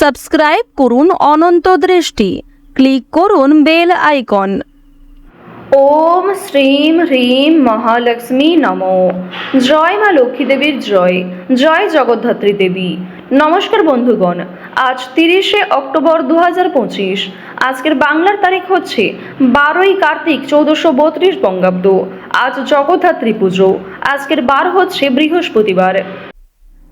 Subscribe করুন অনন্ত দৃষ্টি। Click করুন বেল আইকন। ওম শ্রীম হ্রিম মহালক্ষ্মী নমো। জয় মা লক্ষ্মী দেবীর জয়। জয় জগদ্ধাত্রী দেবী। নমস্কার বন্ধুগণ, আজ তিরিশে অক্টোবর দু হাজার পঁচিশ। আজকের বাংলার তারিখ হচ্ছে বারোই কার্তিক চৌদ্দশো বত্রিশ বঙ্গাব্দ। আজ জগদ্ধাত্রী পুজো। আজকের বার হচ্ছে বৃহস্পতিবার।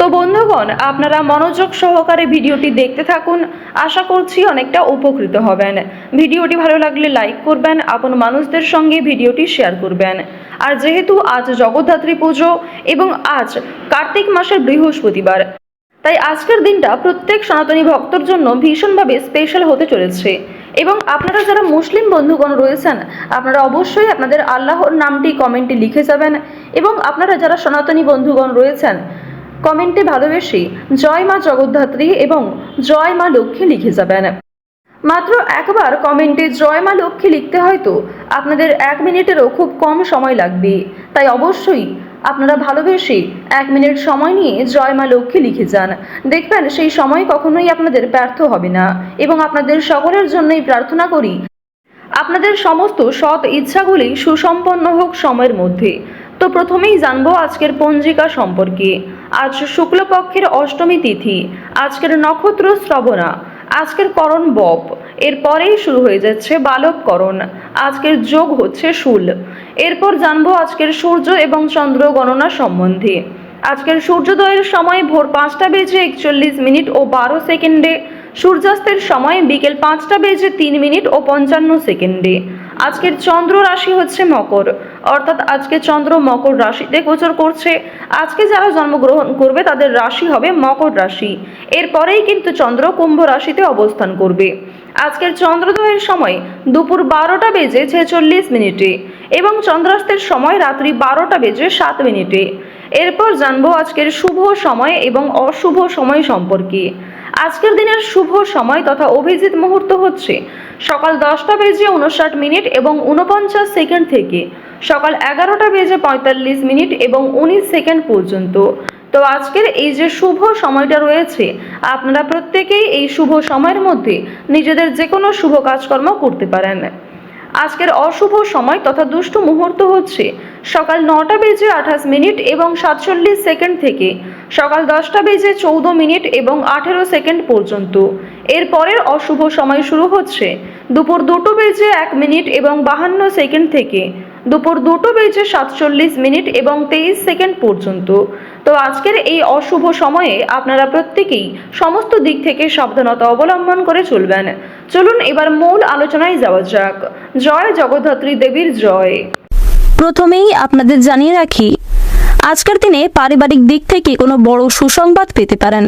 তো বন্ধুগণ, আপনারা মনোযোগ সহকারে ভিডিওটি দেখতে থাকুন। আশা করছি অনেকটা উপকৃত হবেন। ভিডিওটি ভালো লাগলে লাইক করবেন, আপন মানুষদের সঙ্গে ভিডিওটি শেয়ার করবেন। আর যেহেতু আজ জগদ্ধাত্রী পুজো এবং আজ কার্তিক মাসের বৃহস্পতিবার, তাই আজকের দিনটা প্রত্যেক সনাতনী ভক্তর জন্য ভীষণভাবে স্পেশাল হতে চলেছে। এবং আপনারা যারা মুসলিম বন্ধুগণ রয়েছেন, আপনারা অবশ্যই আপনাদের আল্লাহর নামটি কমেন্টে লিখে যাবেন। এবং আপনারা যারা সনাতনী বন্ধুগণ রয়েছেন কমেন্টে ভালোবেসে জয় মা জগদ্ধাত্রী এবং জয় মা লক্ষ্মী লিখে যাবেন। মাত্র একবার কমেন্টে জয় মা লক্ষ্মী লিখতে হয়তো আপনাদের এক মিনিটেরও খুব কম সময় লাগবে। তাই অবশ্যই আপনারা ভালোবেসে এক মিনিট সময় নিয়ে জয় মা লক্ষ্মী লিখে যান। দেখবেন সেই সময় কখনোই আপনাদের ব্যর্থ হবে না এবং আপনাদের সকলের জন্যই প্রার্থনা করি, আপনাদের সমস্ত সৎ ইচ্ছাগুলি সুসম্পন্ন হোক সময়ের মধ্যে। তো প্রথমেই জানব আজকের পঞ্জিকা সম্পর্কে। আজ শুক্লপক্ষের অষ্টমী তিথি, আজকের নক্ষত্র শ্রবণা, আজকের করণ বপ, এরপরেই শুরু হয়ে যাচ্ছে বালক করণ, আজকের যোগ হচ্ছে শুল। এরপর জানব আজকের সূর্য এবং চন্দ্র গণনা সম্বন্ধে। আজকের সূর্যোদয়ের সময় ভোর পাঁচটা বেজে একচল্লিশ মিনিট ও বারো সেকেন্ডে, সূর্যাস্তের সময় বিকেল পাঁচটা বেজে তিন মিনিট ও পঞ্চান্ন সেকেন্ডে। আজকের চন্দ্র রাশি হচ্ছে মকর। অর্থাৎ আজকে চন্দ্র মকর রাশিতে গোচর করছে। আজকে যারা জন্মগ্রহণ করবে, তাদের রাশি হবে মকর রাশি। এরপরেই কিন্তু চন্দ্র কুম্ভ রাশিতে অবস্থান করবে। আজকের চন্দ্রোদয়ের সময় দুপুর বারোটা বেজে ছেচল্লিশ মিনিটে এবং চন্দ্রাস্তের সময় রাত্রি বারোটা বেজে সাত মিনিটে। এরপর জানব আজকের শুভ সময় এবং অশুভ সময় সম্পর্কে। আজকের দিনের শুভ সময় তথা অভিজিৎ মুহূর্ত হচ্ছে সকাল দশটা বেজে উনষাট মিনিট এবং উনপঞ্চাশ সেকেন্ড থেকে সকাল এগারোটা বেজে পঁয়তাল্লিশ মিনিট এবং উনিশ সেকেন্ড পর্যন্ত। তো আজকের এই যে শুভ সময়টা রয়েছে, আপনারা প্রত্যেকেই এই শুভ সময়ের মধ্যে নিজেদের যে কোনো শুভ কাজকর্ম করতে পারেন। আজকের অশুভ সময় তথা দুষ্ট মুহূর্ত হচ্ছে সকাল নটা বেজে আঠাশ মিনিট এবং সাতচল্লিশ সেকেন্ড থেকে সকাল দশটা বেজে চৌদ্দ মিনিট এবং আঠেরো সেকেন্ড পর্যন্ত। এরপরের অশুভ সময় শুরু হচ্ছে দুপুর দুটো বেজে এক মিনিট এবং বাহান্ন সেকেন্ড থেকে। দুপুর দুটো বেজে সাতচল্লিশ মিনিট এবং তেইশ সেকেন্ড পর্যন্ত। তো আজকের এই অশুভ সময়ে আপনারা প্রত্যেকেই সমস্ত দিক থেকে সাবধানতা অবলম্বন করে চলবেন। চলুন এবার মূল আলোচনায় যাওয়া যাক। জয় জগদ্ধাত্রী দেবীর জয়। প্রথমেই আপনাদের জানিয়ে রাখি আজকের দিনে পারিবারিক দিক থেকে কোনো বড় সুসংবাদ পেতে পারেন।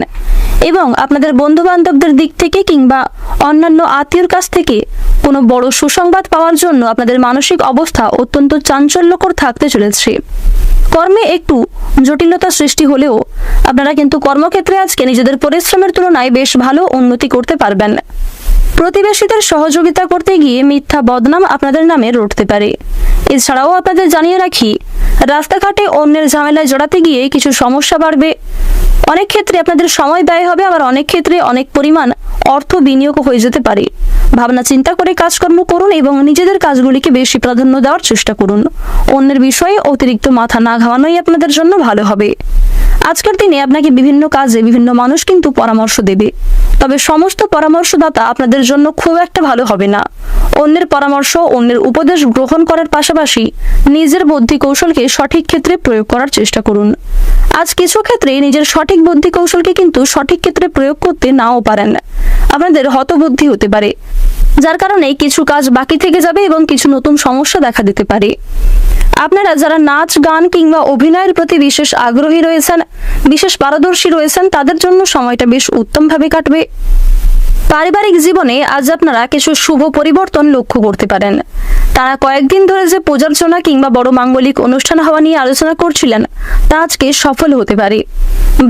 এবং আপনাদের বন্ধু বান্ধবদের দিক থেকে কিংবা অন্যান্য আত্মীয়র কাছ থেকে কোনো বড় সুসংবাদ পাওয়ার জন্য আপনাদের মানসিক অবস্থা অত্যন্ত চাঞ্চল্যকর থাকতে চলেছে। কর্মে একটু জটিলতা সৃষ্টি হলেও আপনারা কিন্তু কর্মক্ষেত্রে আজকে নিজেদের পরিশ্রমের তুলনায় বেশ ভালো উন্নতি করতে পারবেন। প্রতিবেশীদের সহযোগিতা করতে গিয়ে মিথ্যা বদনাম আপনাদের নামে রটতে পারে। এছাড়াও আপনাদের জানিয়ে রাখি, রাস্তাঘাটে অন্যের ঝামেলায় জড়াতে গিয়ে কিছু সমস্যা বাড়বে। অনেক ক্ষেত্রে আপনাদের সময় ব্যয় হবে, আবার অনেক ক্ষেত্রে অনেক পরিমাণ অর্থ বিনিয়োগ হয়ে যেতে পারে। ভাবনা চিন্তা করে কাজকর্ম করুন এবং নিজেদের কাজগুলিকে বেশি প্রাধান্য দেওয়ার চেষ্টা করুন। অন্যের বিষয়ে অতিরিক্ত মাথা না ঘামানোই আপনাদের জন্য ভালো হবে। আজকের দিনে আপনাকে বিভিন্ন কাজে বিভিন্ন মানুষ কিন্তু পরামর্শ দেবে। তবে সমস্ত পরামর্শদাতা আপনাদের জন্য খুব একটা ভালো হবে না। অন্যের পরামর্শ, অন্যের উপদেশ গ্রহণ করার পাশাপাশি নিজের বুদ্ধি কৌশলকে সঠিক ক্ষেত্রে প্রয়োগ করার চেষ্টা করুন। আজ কিছু ক্ষেত্রে নিজের সঠিক বুদ্ধি কৌশলকে কিন্তু সঠিক ক্ষেত্রে প্রয়োগ করতে নাও পারেন। আপনাদের হতবুদ্ধি হতে পারে, যার কারণে কিছু কাজ বাকি থেকে যাবে এবং কিছু নতুন সমস্যা দেখা দিতে পারে। আপনারা যারা নাচ, গান কিংবা অভিনয়ের প্রতি বিশেষ আগ্রহী রয়েছেন, বিশেষ পারদর্শী রয়েছেন, তাদের জন্য সময়টা বেশ উত্তমভাবে কাটবে। পারিবারিক জীবনে আজ আপনারা কিছু শুভ পরিবর্তন লক্ষ্য করতে পারেন। তারা কয়েকদিন ধরে যে পূজার্চনা কিংবা বড় মাঙ্গলিক অনুষ্ঠান হওয়া নিয়ে আলোচনা করছিলেন, তা আজকে সফল হতে পারে।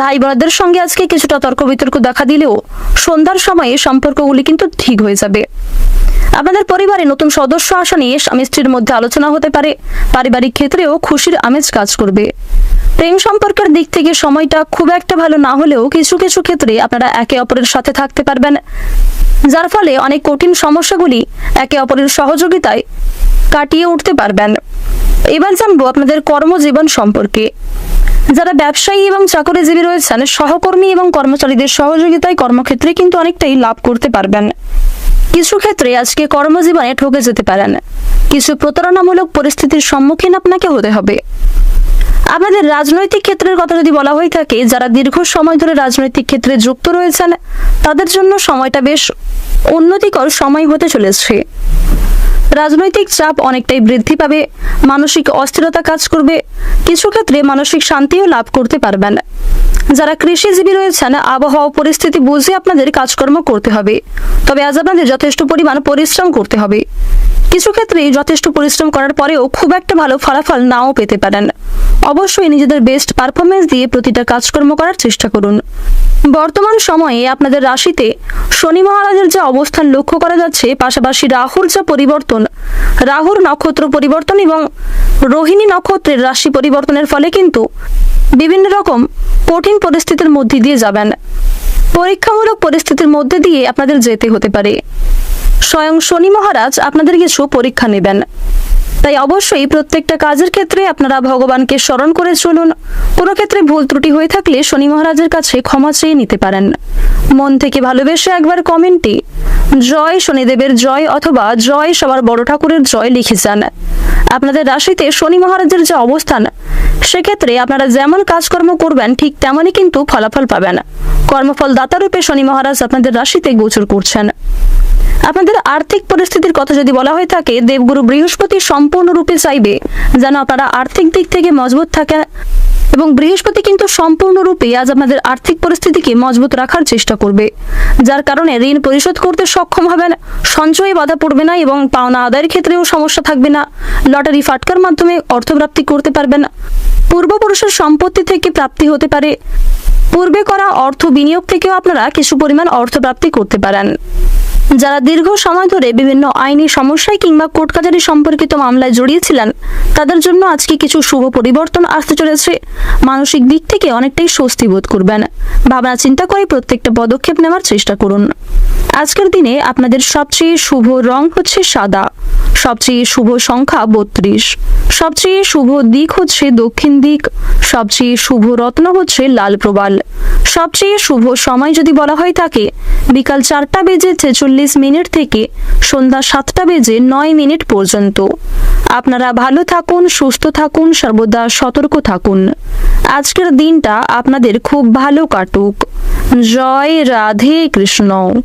ভাই বোনদের সঙ্গে আজকে কিছুটা তর্ক বিতর্ক দেখা দিলেও সন্ধ্যার সময়ে সম্পর্কগুলি কিন্তু ঠিক হয়ে যাবে। আপনাদের পরিবারে নতুন সদস্য আসা নিয়ে স্বামী স্ত্রীর মধ্যে আলোচনা হতে পারে। পারিবারিক ক্ষেত্রেও খুশির আমেজ কাজ করবে। প্রেম সম্পর্কের দিক থেকে সময়টা খুব একটা ভালো না হলেও কিছু কিছু ক্ষেত্রে আপনারা একে অপরের সাথে থাকতে পারবেন। যার ফলে অনেক কঠিন সমস্যাগুলি একে অপরের সহযোগিতায় কাটিয়ে উঠতে পারবেন। এবার জানব আপনাদের কর্মজীবন সম্পর্কে। যারা ব্যবসায়ী এবং চাকরিজীবী রয়েছেন, সহকর্মী এবং কর্মচারীদের সহযোগিতায় কর্মক্ষেত্রে কিন্তু অনেকটাই লাভ করতে পারবেন। কিছু ক্ষেত্রে আজকে কর্মজীবনে ঠকে যেতে পারেন কিছু প্রতারণামূলক পরিস্থিতির সম্মুখীন আপনাকে হতে হবে। আপনাদের রাজনৈতিক ক্ষেত্রের কথা যদি বলা হয়ে থাকে, যারা দীর্ঘ সময় ধরে রাজনৈতিক ক্ষেত্রে যুক্ত রয়েছেন, তাদের জন্য সময়টা বেশ উন্নতিকর সময় হতে চলেছে। রাজনৈতিক চাপ অনেকটাই বৃদ্ধি পাবে, মানসিক অস্থিরতা কাজ করবে, কিছু ক্ষেত্রে মানসিক শান্তিও লাভ করতে পারবেন। যারা কৃষিজীবী রয়েছেন, আবহাওয়া পরিস্থিতি বুঝে আপনাদের কাজকর্ম করতে হবে। তবে আজ আপনাদের যথেষ্ট পরিমাণ পরিশ্রম করতে হবে। কিছু ক্ষেত্রে যথেষ্ট পরিশ্রম করার পরেও খুব একটা ভালো ফলাফল নাও পেতে পারেন। অবশ্যই নিজেদের বেস্ট পারফরমেন্স দিয়ে প্রতিটা কাজকর্ম করার চেষ্টা করুন। বর্তমান সময়ে আপনাদের রাশিতে শনি মহারাজের যে অবস্থান লক্ষ্য করা যাচ্ছে, পাশাপাশি রাহুর যা পরিবর্তন, রাহুর নক্ষত্র পরিবর্তন এবং রোহিণী নক্ষত্রের রাশি পরিবর্তনের ফলে কিন্তু বিভিন্ন রকম কঠিন পরিস্থিতির মধ্যে দিয়ে যাবেন। পরীক্ষামূলক পরিস্থিতির মধ্যে দিয়ে আপনাদের যেতে হতে পারে। স্বয়ং শনি মহারাজ আপনাদের কিছু পরীক্ষা নেবেন। তাই অবশ্যই প্রত্যেকটা কাজের ক্ষেত্রে আপনারা ভগবানকে স্মরণ করে চলুন। কোনো ক্ষেত্রে ভুল ত্রুটি হয়ে থাকলে শনি মহারাজের কাছে ক্ষমা চেয়ে নিতে পারেন। মন থেকে ভালোবেসে একবার কমেন্টে, জয় শনিদেবের জয় অথবা জয় সবার বড় ঠাকুরের জয় লিখে যান। আপনাদের রাশিতে শনি মহারাজের যে অবস্থান, সেক্ষেত্রে আপনারা যেমন কাজকর্ম করবেন, ঠিক তেমনই কিন্তু ফলাফল পাবেন। কর্মফল দাতারূপে শনি মহারাজ আপনাদের রাশিতে গোচর করছেন। আপনাদের আর্থিক পরিস্থিতির কথা যদি বলা হয়ে থাকে, দেবগুরু বৃহস্পতি সম্পূর্ণরূপে চাইবে যেন আপনারা আর্থিক দিক থেকে মজবুত থাকে এবং বৃহস্পতি কিন্তু সম্পূর্ণরূপে আজ আপনাদের আর্থিক পরিস্থিতিকে মজবুত রাখার চেষ্টা করবে। যার কারণে ঋণ পরিশোধ করতে সক্ষম হবেন, সঞ্চয়ে বাধা পড়বে না এবং পাওনা আদায়ের ক্ষেত্রেও সমস্যা থাকবে না। লটারি ফাটকার মাধ্যমে অর্থপ্রাপ্তি করতে পারবেন। পূর্বপুরুষের সম্পত্তি থেকে প্রাপ্তি হতে পারে। পূর্বে করা অর্থ বিনিয়োগ থেকেও আপনারা কিছু পরিমাণ অর্থপ্রাপ্তি করতে পারেন। যারা দীর্ঘ সময় ধরে বিভিন্ন আইনি সমস্যায় কিংবা কোর্ট কাজারি সম্পর্কিত মামলায় জড়িয়েছিলেন, তাদের জন্য আজকে কিছু শুভ পরিবর্তন আসতে চলেছে। মানসিক দিক থেকে অনেকটাই স্বস্তি বোধ করবেন। ভাবনা চিন্তা করে প্রত্যেকটা পদক্ষেপ নেওয়ার চেষ্টা করুন। আজকের দিনে আপনাদের সবচেয়ে শুভ রং হচ্ছে সাদা। সবচেয়ে শুভ সংখ্যা বত্রিশ। সবচেয়ে শুভ দিক হচ্ছে দক্ষিণ দিক। সবচেয়ে শুভ রত্ন হচ্ছে লাল প্রবাল। সবচেয়ে শুভ সময় যদি বলা হয় থাকে বিকাল চারটা বেজে ছেচল্লিশ মিনিট থেকে সন্ধ্যা সাতটা বেজে নয় মিনিট পর্যন্ত। আপনারা ভালো থাকুন, সুস্থ থাকুন, সর্বদা সতর্ক থাকুন। আজকের দিনটা আপনাদের খুব ভালো কাটুক। জয় রাধে কৃষ্ণ।